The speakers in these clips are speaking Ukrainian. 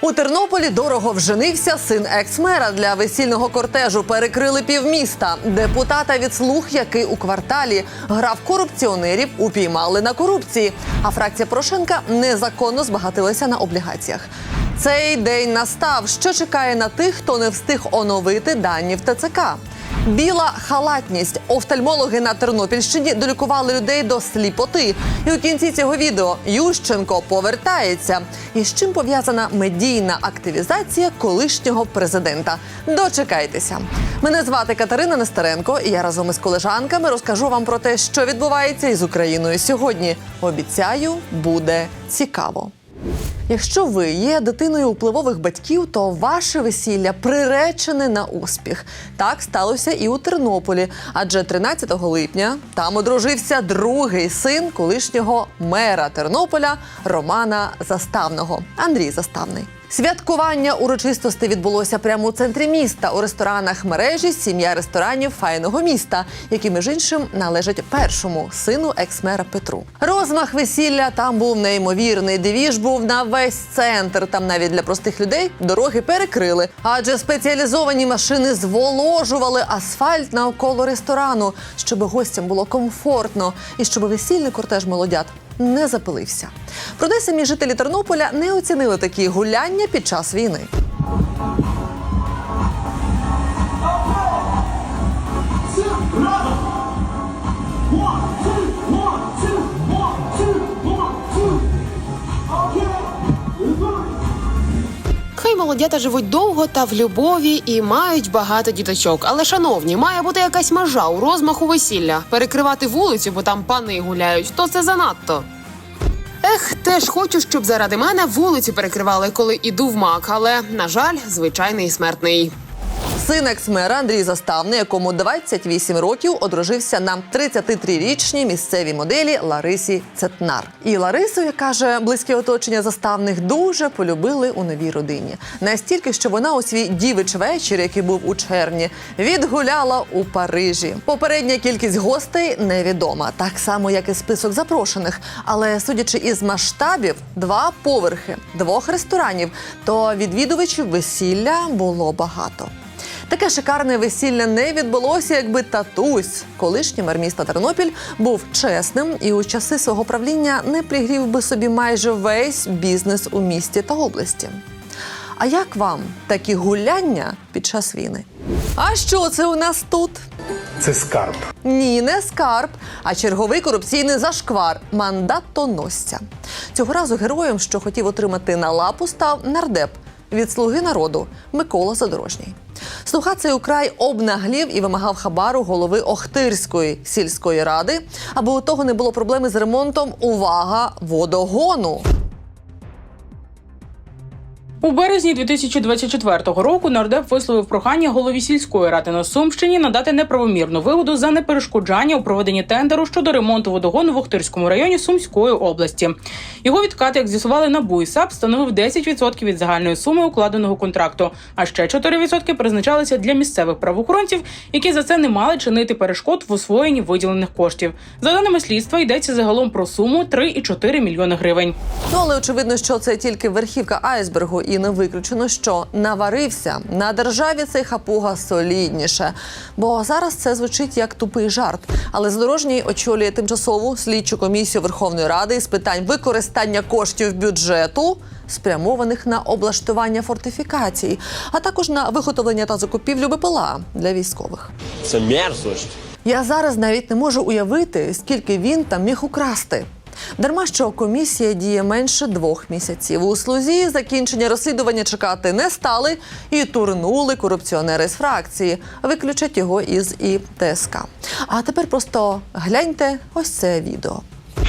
У Тернополі дорого вженився син екс-мера. Для весільного кортежу перекрили півміста. Депутата від слуг, який у кварталі грав корупціонерів, упіймали на корупції. А фракція Порошенка незаконно збагатилася на облігаціях. Цей день настав. Що чекає на тих, хто не встиг оновити дані в ТЦК? Біла халатність. Офтальмологи на Тернопільщині долікували людей до сліпоти. І у кінці цього відео Ющенко повертається. І з чим пов'язана медійна активізація колишнього президента? Дочекайтеся. Мене звати Катерина Нестеренко, і я разом із колежанками розкажу вам про те, що відбувається із Україною сьогодні. Обіцяю, буде цікаво. Якщо ви є дитиною впливових батьків, то ваше весілля приречене на успіх. Так сталося і у Тернополі, адже 13 липня там одружився другий син колишнього мера Тернополя Романа Заставного Андрій Заставний. Святкування урочистості відбулося прямо у центрі міста у ресторанах мережі сім'я ресторанів файного міста, які між іншим належать першому сину екс-мера Петру. Розмах весілля там був неймовірний. Двіж був на весь центр. Там навіть для простих людей дороги перекрили, адже спеціалізовані машини зволожували асфальт навколо ресторану, щоб гостям було комфортно і щоб весільний кортеж молодят не запилився. Проте самі жителі Тернополя не оцінили такі гуляння під час війни. Молодята живуть довго та в любові і мають багато діточок. Але, шановні, має бути якась межа у розмаху весілля. Перекривати вулицю, бо там пани гуляють, то це занадто. Ех, теж хочу, щоб заради мене вулицю перекривали, коли іду в мак, але на жаль, звичайний смертний. Син екс-мера Андрій Заставний, якому 28 років, одружився на 33-річній місцевій моделі Ларисі Цетнар. І Ларису, як каже близьке оточення заставних, дуже полюбили у новій родині. Настільки, що вона у свій дівич вечір, який був у червні, відгуляла у Парижі. Попередня кількість гостей невідома, так само як і список запрошених. Але судячи із масштабів, два поверхи, двох ресторанів, то відвідувачів весілля було багато. Таке шикарне весілля не відбулося, якби татусь, колишній мер міста Тернопіль, був чесним і у часи свого правління не пригрів би собі майже весь бізнес у місті та області. А як вам такі гуляння під час війни? А що це у нас тут? Це скарб. Ні, не скарб, а черговий корупційний зашквар мандатоносця. Цього разу героєм, що хотів отримати на лапу, став нардеп від слуги народу Микола Задорожній. Слуга цей украй обнаглів і вимагав хабару голови Охтирської сільської ради, аби у того не було проблеми з ремонтом. Увага водогону. У березні 2024 року нардеп висловив прохання голові сільської ради на Сумщині надати неправомірну вигоду за неперешкоджання у проведенні тендеру щодо ремонту водогону в Охтирському районі Сумської області. Його відкат, як з'ясували НАБУ і САП, становив 10% від загальної суми укладеного контракту. А ще 4% призначалися для місцевих правоохоронців, які за це не мали чинити перешкод в освоєнні виділених коштів. За даними слідства, йдеться загалом про суму 3,4 мільйони гривень. Ну але очевидно, що це тільки верхівка айсбергу, і не виключено, що наварився на державі цей хапуга солідніше. Бо зараз це звучить як тупий жарт. Але Задорожній очолює тимчасову слідчу комісію Верховної Ради з питань використання коштів бюджету. Спрямованих на облаштування фортифікацій, а також на виготовлення та закупівлю БПЛА для військових. Це мерзость. Я зараз навіть не можу уявити, скільки він там міг украсти. Дарма що комісія діє менше двох місяців. У слузі закінчення розслідування чекати не стали і турнули корупціонери з фракції. Виключать його із ІТСК. А тепер просто гляньте ось це відео.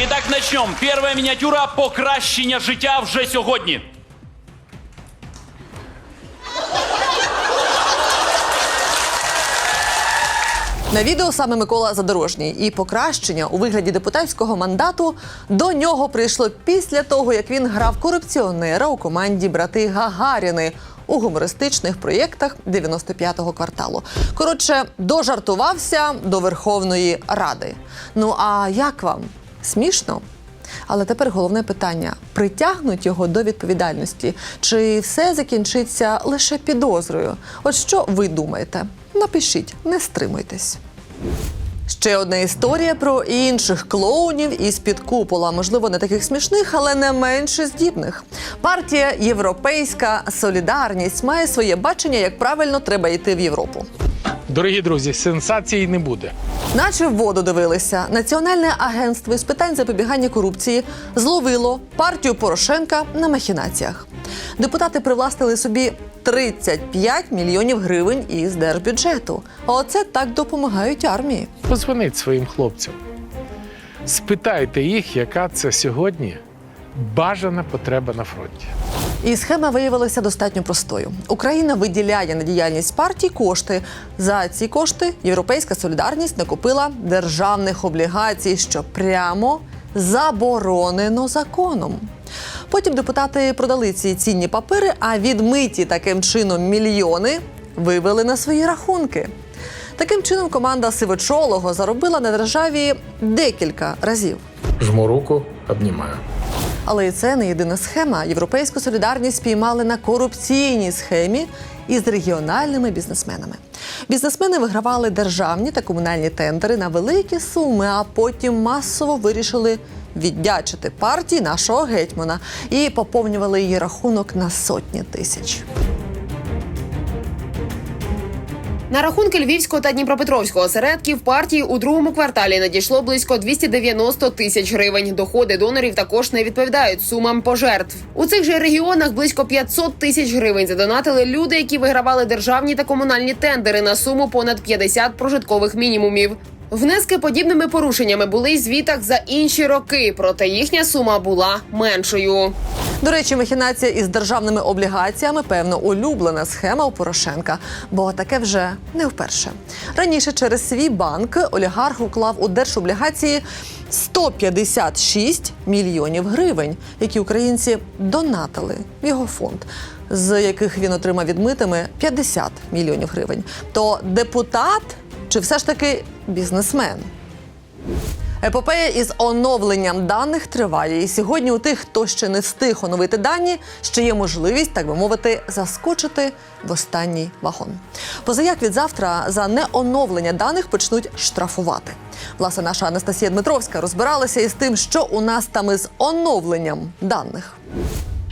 І так начнем. Перша мініатюра покращення життя вже сьогодні. На відео саме Микола Задорожній і покращення у вигляді депутатського мандату до нього прийшло після того, як він грав корупціонера у команді брати Гагаріни у гумористичних проєктах 95-го кварталу. Коротше, дожартувався до Верховної Ради. Ну а як вам? Смішно? Але тепер головне питання: притягнуть його до відповідальності, чи все закінчиться лише підозрою? От що ви думаєте? Напишіть, не стримуйтесь. Ще одна історія про інших клоунів із під купола, можливо, не таких смішних, але не менше здібних. Партія Європейська Солідарність має своє бачення, як правильно треба йти в Європу. Дорогі друзі, сенсації не буде. Наче в воду дивилися, Національне агентство із питань запобігання корупції зловило партію Порошенка на махінаціях. Депутати привластили собі 35 мільйонів гривень із держбюджету. А Оце так допомагають армії. Позвоніть своїм хлопцям. Спитайте їх, яка це сьогодні бажана потреба на фронті. І схема виявилася достатньо простою. Україна виділяє на діяльність партій кошти. За ці кошти Європейська солідарність накупила державних облігацій, що прямо заборонено законом. Потім депутати продали ці цінні папери, а відмиті таким чином мільйони вивели на свої рахунки. Таким чином, команда Сивочолого заробила на державі декілька разів. Жму руку, обнімаю. Але і це не єдина схема. Європейську солідарність спіймали на корупційній схемі із регіональними бізнесменами. Бізнесмени вигравали державні та комунальні тендери на великі суми, а потім масово вирішили віддячити партії нашого гетьмана і поповнювали її рахунок на сотні тисяч. На рахунки Львівського та Дніпропетровського осередків партії у другому кварталі надійшло близько 290 тисяч гривень. Доходи донорів також не відповідають сумам пожертв. У цих же регіонах близько 500 тисяч гривень задонатили люди, які вигравали державні та комунальні тендери на суму понад 50 прожиткових мінімумів. Внески подібними порушеннями були й звітах за інші роки, проте їхня сума була меншою. До речі, махінація із державними облігаціями певно улюблена схема у Порошенка, бо таке вже не вперше. Раніше через свій банк олігарх уклав у держоблігації 156 мільйонів гривень, які українці донатили в його фонд. З яких він отримав відмитими 50 мільйонів гривень. То депутат чи все ж таки бізнесмен? Епопея із оновленням даних триває. І сьогодні у тих, хто ще не встиг оновити дані, ще є можливість, так би мовити, заскочити в останній вагон. Позаяк від завтра за неоновлення даних почнуть штрафувати. Власне, наша Анастасія Дмитровська розбиралася із тим, що у нас там із оновленням даних.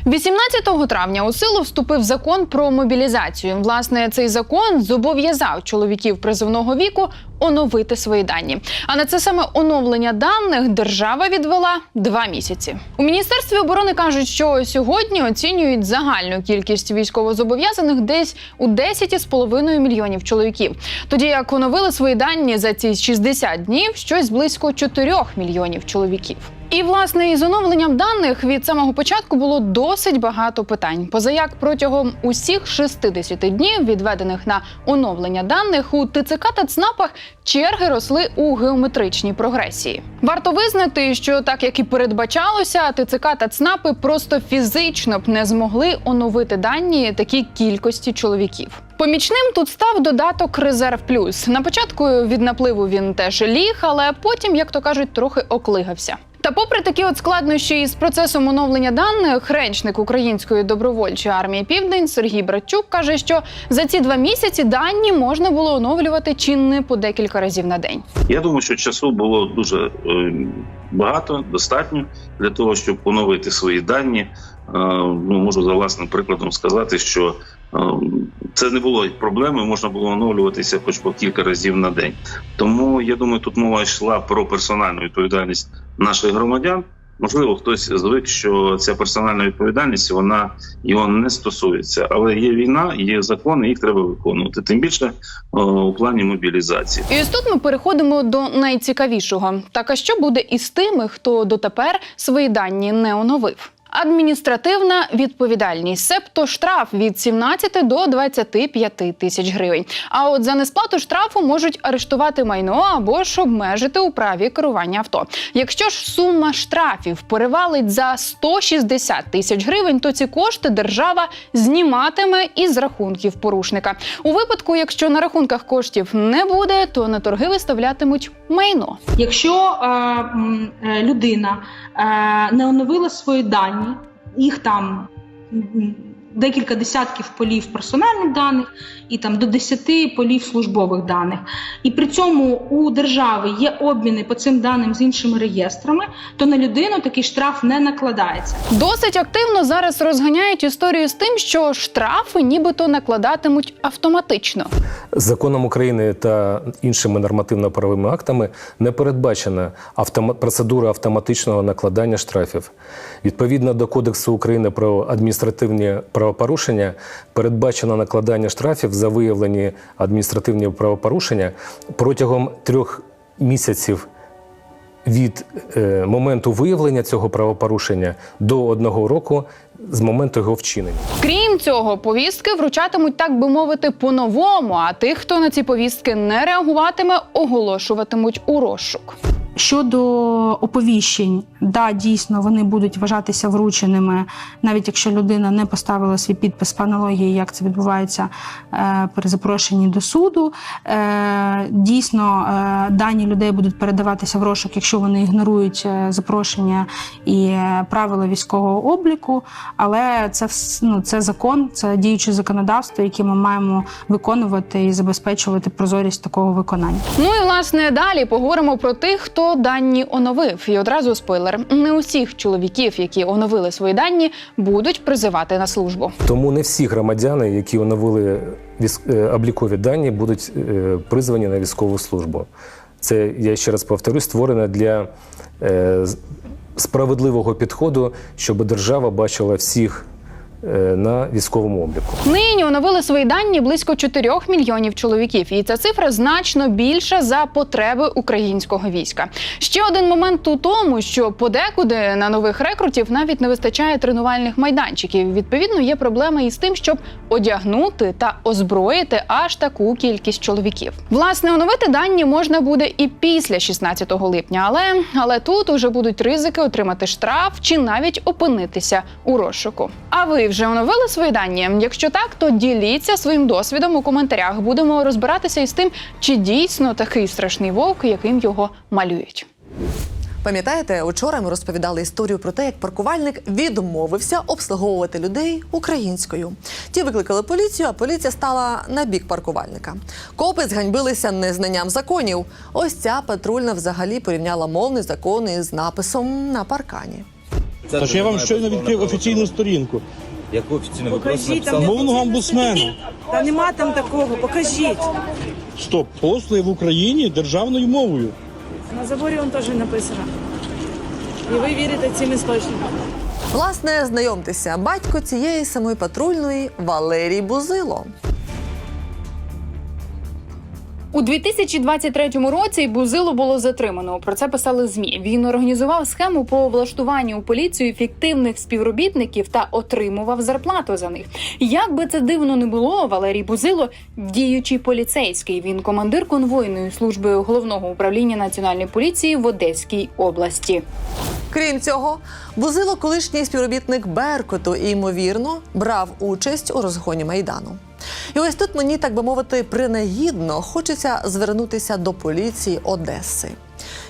18 травня у силу вступив закон про мобілізацію. Власне, цей закон зобов'язав чоловіків призовного віку оновити свої дані. А на це саме оновлення даних держава відвела два місяці. У міністерстві оборони кажуть, що сьогодні оцінюють загальну кількість військовозобов'язаних десь у 10,5 мільйонів чоловіків. Тоді як оновили свої дані за ці 60 днів щось близько 4 мільйонів чоловіків. І власне із оновленням даних від самого початку було досить багато питань. Позаяк протягом усіх 60 днів, відведених на оновлення даних у ТЦК та ЦНАПах, черги росли у геометричній прогресії. Варто визнати, що так як і передбачалося, ТЦК та ЦНАПи просто фізично б не змогли оновити дані такій кількості чоловіків. Помічним тут став додаток Резерв Плюс. На початку від напливу він теж ліг, але потім, як то кажуть, трохи оклигався. Та попри такі от складнощі із процесом оновлення даних, речник Української добровольчої армії Південь Сергій Братчук каже, що за ці два місяці дані можна було оновлювати чи не по декілька разів на день. Я думаю, що часу було дуже е, багато, достатньо для того, щоб поновити свої дані. Е, ну можу за власним прикладом сказати, що е, це не було проблеми, можна було оновлюватися хоч по кілька разів на день. Тому я думаю, тут мова йшла про персональну відповідальність наших громадян. Можливо, хтось звик, що ця персональна відповідальність вона його не стосується, але є війна, є закони, їх треба виконувати. Тим більше о, у плані мобілізації. І ось тут ми переходимо до найцікавішого. Так а що буде із тими, хто дотепер свої дані не оновив? Адміністративна відповідальність, себто штраф від 17 до 25 тисяч гривень. А от за несплату штрафу можуть арештувати майно або ж обмежити у праві керування авто. Якщо ж сума штрафів перевалить за 160 тисяч гривень, то ці кошти держава зніматиме із рахунків порушника. У випадку, якщо на рахунках коштів не буде, то на торги виставлятимуть майно. Якщо е, е, людина е, не оновила свої дані, їх там декілька десятків полів персональних даних і там до 10 полів службових даних, і при цьому у держави є обміни по цим даним з іншими реєстрами, то на людину такий штраф не накладається. Досить активно зараз розганяють історію з тим, що штрафи нібито накладатимуть автоматично. Законом України та іншими нормативно-правовими актами не передбачена автома- процедура автоматичного накладання штрафів. Відповідно до Кодексу України про адміністративні правопорушення передбачено накладання штрафів за виявлені адміністративні правопорушення протягом трьох місяців від е, моменту виявлення цього правопорушення до одного року з моменту його вчинення. Крім цього, повістки вручатимуть, так би мовити, по-новому. А тих, хто на ці повістки не реагуватиме, оголошуватимуть у розшук. Щодо оповіщень, да, дійсно вони будуть вважатися врученими, навіть якщо людина не поставила свій підпис по аналогії, як це відбувається е, при запрошенні до суду. Е, дійсно, е, дані людей будуть передаватися в розшук, якщо вони ігнорують запрошення і правила військового обліку. Але це ну, це закон, це діюче законодавство, яке ми маємо виконувати і забезпечувати прозорість такого виконання. Ну і власне далі поговоримо про тих, хто дані оновив. І одразу спойлер: не усіх чоловіків, які оновили свої дані, будуть призивати на службу. Тому не всі громадяни, які оновили е, облікові дані, будуть е, призвані на військову службу. Це я ще раз повторюсь, створено для е, справедливого підходу, щоб держава бачила всіх на військовому обліку. Нині оновили свої дані близько 4 мільйонів чоловіків, і ця цифра значно більша за потреби українського війська. Ще один момент у тому, що подекуди на нових рекрутів навіть не вистачає тренувальних майданчиків. Відповідно, є проблеми із тим, щоб одягнути та озброїти аж таку кількість чоловіків. Власне, оновити дані можна буде і після 16 липня, але, але тут уже будуть ризики отримати штраф чи навіть опинитися у розшуку. А ви вже оновили свої дані? Якщо так, то діліться своїм досвідом у коментарях. Будемо розбиратися із тим, чи дійсно такий страшний вовк, яким його малюють. Пам'ятаєте, учора ми розповідали історію про те, як паркувальник відмовився обслуговувати людей українською. Ті викликали поліцію, а поліція стала на бік паркувальника. Копи зганьбилися незнанням законів. Ось ця патрульна взагалі порівняла мовний закон із написом на паркані. Та ж я вам щойно відкрив офіційну сторінку Яку офіційно ви просто Покажіть, написали? мовного омбудсмена. Та нема там такого, покажіть. Стоп, послуги в Україні державною мовою. На заборі он теж написано. І ви вірите цим істочникам. Власне, знайомтеся, батько цієї самої патрульної Валерій Бузило. У 2023 році Бузилу було затримано. Про це писали змі. Він організував схему по влаштуванню у поліцію фіктивних співробітників та отримував зарплату за них. Як би це дивно не було, Валерій Бузило діючий поліцейський. Він командир конвойної служби головного управління національної поліції в Одеській області. Крім цього, Бузило, колишній співробітник Беркуту, і ймовірно брав участь у розгоні майдану. І ось тут мені, так би мовити, принагідно хочеться звернутися до поліції Одеси.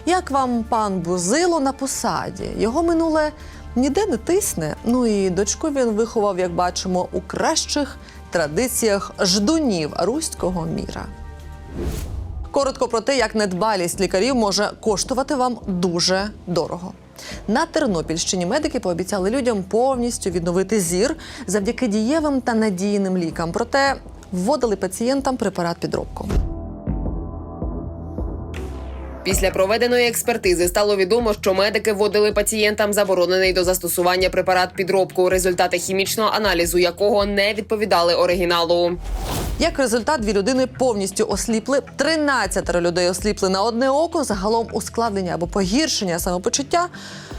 Як вам пан Бузило на посаді? Його минуле ніде не тисне. Ну і дочку він виховав, як бачимо, у кращих традиціях ждунів руського міра. Коротко про те, як недбалість лікарів може коштувати вам дуже дорого. На Тернопільщині медики пообіцяли людям повністю відновити зір завдяки дієвим та надійним лікам. Проте вводили пацієнтам препарат підробку. Після проведеної експертизи стало відомо, що медики вводили пацієнтам заборонений до застосування препарат підробку, результати хімічного аналізу якого не відповідали оригіналу. Як результат, дві людини повністю осліпли. 13 людей осліпли на одне око. Загалом ускладнення або погіршення самопочуття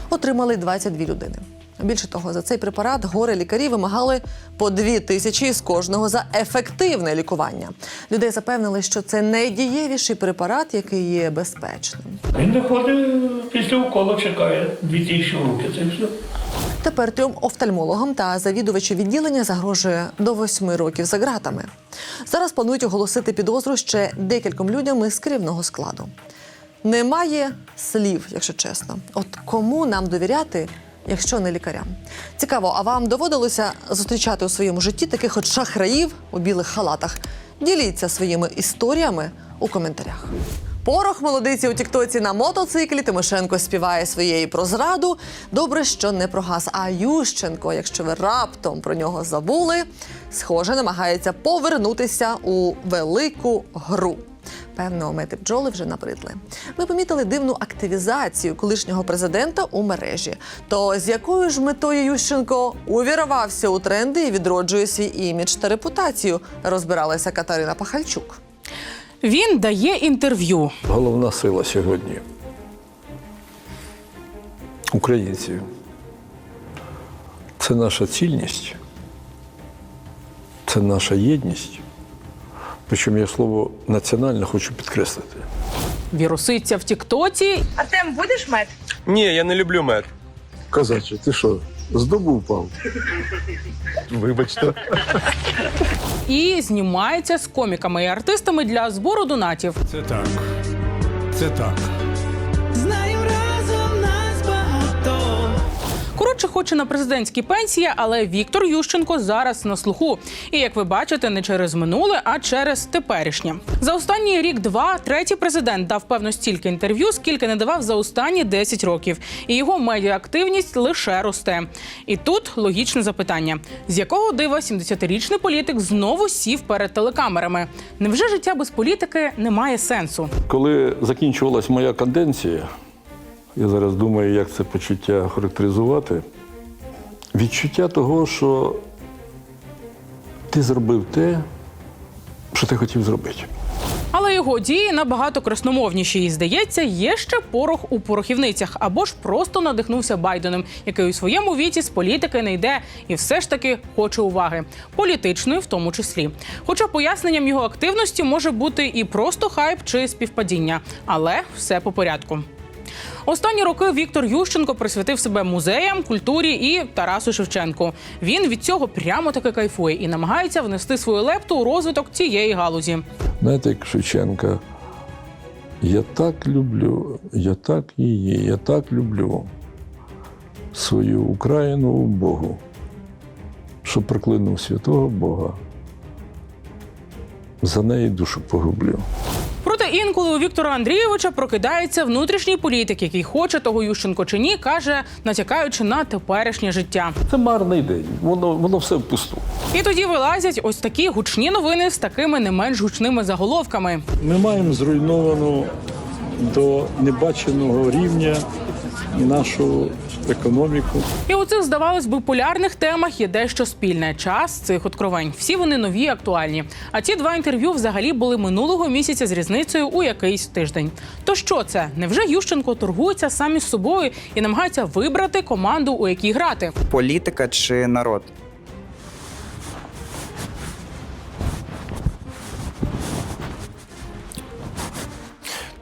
отримали 22 людини. Більше того, за цей препарат горе лікарі вимагали по дві тисячі з кожного за ефективне лікування. Людей запевнили, що це найдієвіший препарат, який є безпечним. Він доходить після уколу, чекає 2000 руки. Це все. Тепер трьом офтальмологам та завідувачу відділення загрожує до восьми років за ґратами. Зараз планують оголосити підозру ще декільком людям із керівного складу. Немає слів, якщо чесно. От кому нам довіряти, якщо не лікарям? Цікаво, а вам доводилося зустрічати у своєму житті таких от шахраїв у білих халатах? Діліться своїми історіями у коментарях. Порох молодиці у Тіктоці на мотоциклі. Тимошенко співає своєї про зраду. Добре, що не про газ. А Ющенко, якщо ви раптом про нього забули, схоже, намагається повернутися у велику гру. Певно, мети бджоли вже набридли. Ми помітили дивну активізацію колишнього президента у мережі. То з якою ж метою Ющенко увірвався у тренди і відроджує свій імідж та репутацію, розбиралася Катерина Пахальчук. Він дає інтерв'ю. Головна сила сьогодні українців. Це наша цільність, це наша єдність. Причому я слово національне хочу підкреслити. Віруситься в Тіктоці Артем, будеш мед? Ні, я не люблю мед. Казаче, ти що, з дубу впав? Вибачте. і знімається з коміками і артистами для збору донатів. Це так. Це так. Коротше, хоче на президентській пенсії, але Віктор Ющенко зараз на слуху. І як ви бачите, не через минуле, а через теперішнє. За останній рік-два третій президент дав певно стільки інтерв'ю, скільки не давав за останні 10 років. І його медіаактивність лише росте. І тут логічне запитання: з якого дива 70-річний політик знову сів перед телекамерами? Невже життя без політики не має сенсу? Коли закінчувалась моя каденція, я зараз думаю, як це почуття характеризувати. Відчуття того, що ти зробив те, що ти хотів зробити. Але його дії набагато красномовніші. І здається, є ще порох у порохівницях або ж просто надихнувся Байденом, який у своєму віці з політики не йде і все ж таки хоче уваги, політичної в тому числі. Хоча поясненням його активності може бути і просто хайп чи співпадіння, але все по порядку. Останні роки Віктор Ющенко присвятив себе музеям, культурі і Тарасу Шевченку. Він від цього прямо таки кайфує і намагається внести свою лепту у розвиток цієї галузі. Знаєте, як Шевченка, я так люблю, я так її, я так люблю свою Україну Богу, що проклинув святого Бога. За неї душу погублю. Інколи у Віктора Андрійовича прокидається внутрішній політик, який хоче того Ющенко чи ні, каже, натякаючи на теперішнє життя. Це марний день, воно, воно все впусту. І тоді вилазять ось такі гучні новини з такими не менш гучними заголовками. Ми маємо зруйновану до небаченого рівня нашу економіку. І у цих, здавалось би, полярних темах є дещо спільне. Час цих откровень. Всі вони нові, і актуальні. А ці два інтерв'ю взагалі були минулого місяця з різницею у якийсь тиждень. То що це? Невже Ющенко торгується самі з собою і намагається вибрати команду, у якій грати? Політика чи народ?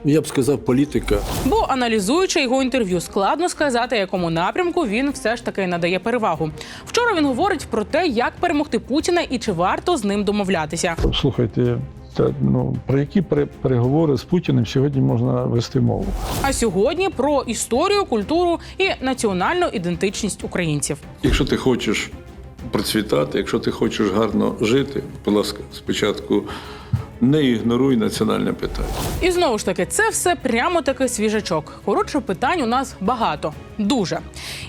Я б сказав, політика. Бо аналізуючи його інтерв'ю, складно сказати, якому напрямку він все ж таки надає перевагу. Вчора він говорить про те, як перемогти Путіна і чи варто з ним домовлятися. Слухайте, та, ну, про які пере- переговори з Путіним сьогодні можна вести мову? А сьогодні про історію, культуру і національну ідентичність українців. Якщо ти хочеш процвітати, якщо ти хочеш гарно жити, будь ласка, спочатку не ігноруй національне питання. І знову ж таки, це все прямо таки свіжачок. Коротше, питань у нас багато, дуже.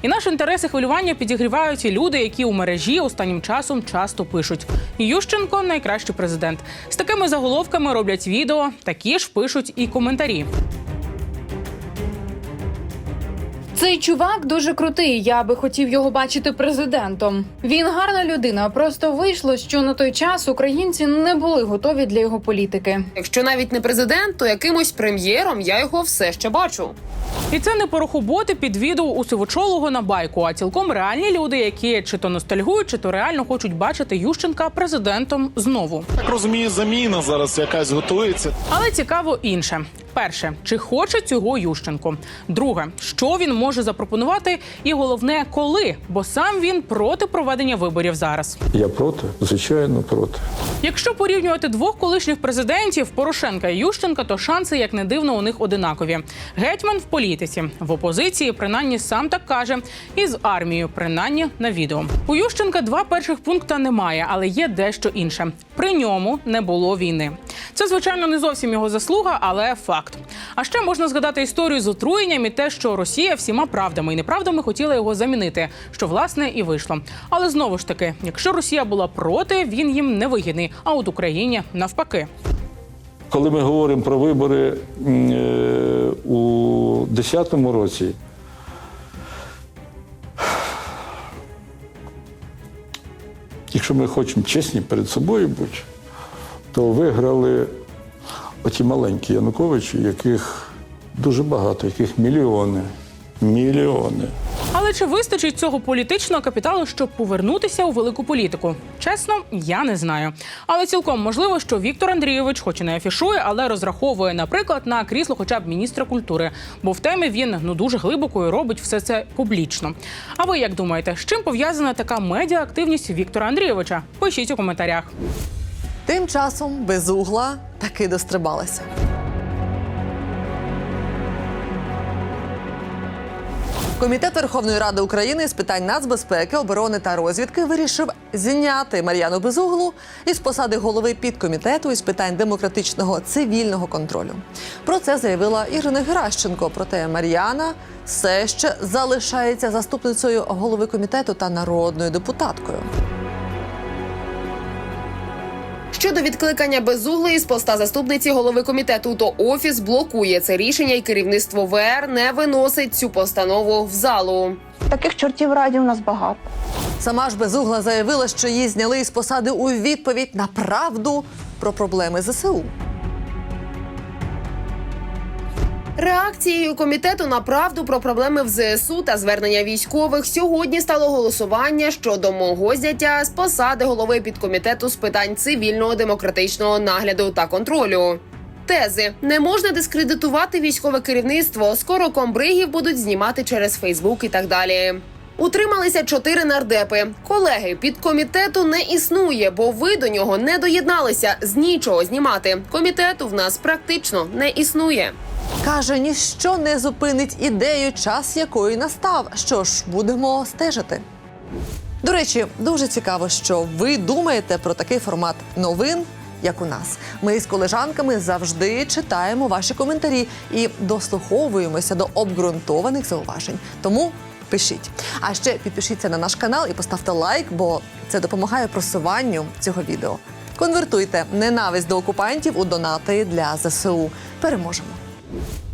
І наші інтереси хвилювання підігрівають і люди, які у мережі останнім часом часто пишуть: Ющенко найкращий президент. З такими заголовками роблять відео, такі ж пишуть і коментарі. Цей чувак дуже крутий. Я би хотів його бачити президентом. Він гарна людина. Просто вийшло, що на той час українці не були готові для його політики. Якщо навіть не президент, то якимось прем'єром я його все ще бачу. І це не порохоботи під відео у сивочолого на байку, а цілком реальні люди, які чи то ностальгують, чи то реально хочуть бачити Ющенка президентом знову. Так розумію, заміна зараз якась готується. Але цікаво інше. Перше, чи хоче цього Ющенко? Друге, що він може запропонувати? І головне, коли? Бо сам він проти проведення виборів зараз. Я проти, звичайно, проти. Якщо порівнювати двох колишніх президентів Порошенка і Ющенка, то шанси, як не дивно, у них одинакові. Гетьман в політиці, в опозиції, принаймні сам так каже, і з армією, принаймні на відео. У Ющенка два перших пункта немає, але є дещо інше. При ньому не було війни. Це звичайно не зовсім його заслуга, але факт. А ще можна згадати історію з отруєнням і те, що Росія всіма правдами і неправдами хотіла його замінити, що власне і вийшло. Але знову ж таки, якщо Росія була проти, він їм не вигідний. А от Україні навпаки. Коли ми говоримо про вибори е, у 2010 році, якщо ми хочемо чесні перед собою бути, то виграли оті маленькі Януковичі, яких дуже багато, яких мільйони. Мільйони. Але чи вистачить цього політичного капіталу, щоб повернутися у велику політику? Чесно, я не знаю. Але цілком можливо, що Віктор Андрійович, хоч і не афішує, але розраховує, наприклад, на крісло, хоча б міністра культури, бо в темі він ну дуже глибоко і робить все це публічно. А ви як думаєте, з чим пов'язана така медіа-активність Віктора Андрійовича? Пишіть у коментарях. Тим часом без угла таки дострибалася. Комітет Верховної Ради України з питань нацбезпеки, оборони та розвідки вирішив зняти Мар'яну Безуглу із посади голови підкомітету із питань демократичного цивільного контролю. Про це заявила Ірина Геращенко. Проте Мар'яна все ще залишається заступницею голови комітету та народною депутаткою. Щодо відкликання безуглої з поста заступниці голови комітету, то офіс блокує це рішення, і керівництво ВР не виносить цю постанову в залу. Таких чортів раді у нас багато. Сама ж безугла заявила, що її зняли із посади у відповідь на правду про проблеми ЗСУ. Реакцією комітету на правду про проблеми в ЗСУ та звернення військових сьогодні стало голосування щодо мого зняття з посади голови підкомітету з питань цивільного демократичного нагляду та контролю. Тези не можна дискредитувати військове керівництво. Скоро комбригів будуть знімати через Фейсбук і так далі. Утрималися чотири нардепи. Колеги підкомітету не існує, бо ви до нього не доєдналися з нічого знімати. Комітету в нас практично не існує. Каже, ніщо не зупинить ідею, час якої настав. Що ж, будемо стежити. До речі, дуже цікаво, що ви думаєте про такий формат новин, як у нас. Ми з колежанками завжди читаємо ваші коментарі і дослуховуємося до обґрунтованих зауважень. Тому пишіть. А ще підпишіться на наш канал і поставте лайк, бо це допомагає просуванню цього відео. Конвертуйте ненависть до окупантів у донати для ЗСУ. Переможемо! you.